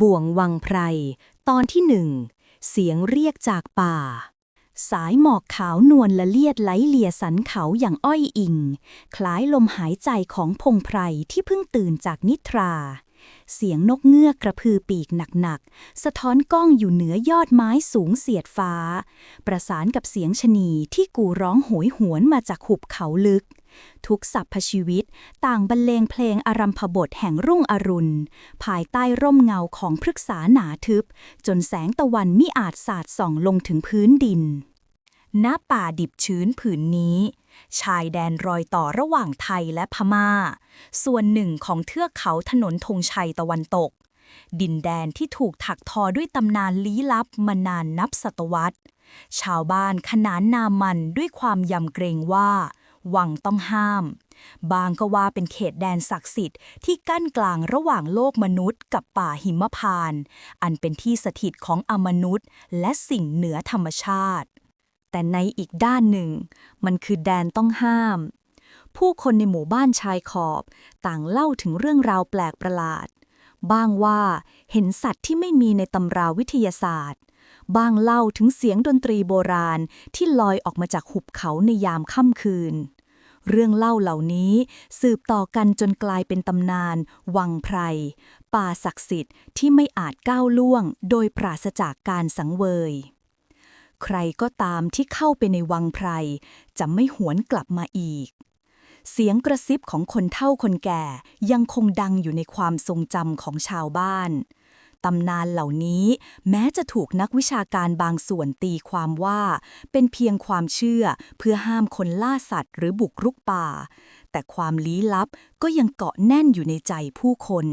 บ่วงวังไพร ตอนที่หนึ่ง เสียงเรียกจากป่า สายหมอกขาวนวลละเลียดไหลเลียสันเขาอย่างอ้อยอิง คล้ายลมหายใจของพงไพรที่เพิ่งตื่นจากนิทรา เสียงนกเงือกกระพือปีกหนักๆ สะท้อนก้องอยู่เหนือยอดไม้สูงเสียดฟ้า ประสานกับเสียงชนีที่กูร้องโหยหวนมาจากหุบเขาลึก ทุกสรรพชีวิตต่างบรรเลงเพลงอารัมพบทแห่งรุ่งอรุณ ภายใต้ร่มเงาของพฤกษาหนาทึบ จนแสงตะวันมิอาจสาดส่องลงถึงพื้นดิน ณป่าดิบชื้นผืนนี้ ชายแดนรอยต่อระหว่างไทยและพม่า ส่วนหนึ่งของเทือกเขาถนนธงชัยตะวันตก ดินแดนที่ถูกถักทอด้วยตำนานลี้ลับมานานนับศตวรรษ ชาวบ้านขนานนามมันด้วยความยำเกรงว่า วังต้องห้าม บางก็ว่าเป็นเขตแดนศักดิ์สิทธิ์ที่กั้นกลางระหว่างโลกมนุษย์กับป่าหิมพานต์อันเป็นที่สถิตของอมนุษย์ และสิ่งเหนือธรรมชาติ แต่ในอีกด้านหนึ่ง มันคือแดนต้องห้าม ผู้คนในหมู่บ้านชายขอบ ต่างเล่าถึงเรื่องราวแปลกประหลาด บ้างว่าเห็นสัตว์ที่ไม่มีในตำราวิทยาศาสตร์ บ้างเล่าถึงเสียงดนตรีโบราณที่ลอยออกมาจากหุบเขาในยามค่ำคืน เรื่องเล่าเหล่านี้สืบต่อกันจนกลายเป็นตำนาน วังไพร ป่าศักดิ์สิทธิ์ที่ไม่อาจก้าวล่วง โดยปราศจากการสังเวย ใครก็ตามที่เข้าไปในวังไพร จะไม่หวนกลับมาอีก เสียงกระซิบของคนเฒ่าคนแก่ยังคงดังอยู่ในความทรงจำของชาวบ้านตำนานเหล่านี้แม้จะถูกนักวิชาการบางส่วนตีความว่า เป็นเพียงความเชื่อเพื่อห้ามคนล่าสัตว์หรือบุกรุกป่า แต่ความลี้ลับก็ยังเกาะแน่นอยู่ในใจผู้คน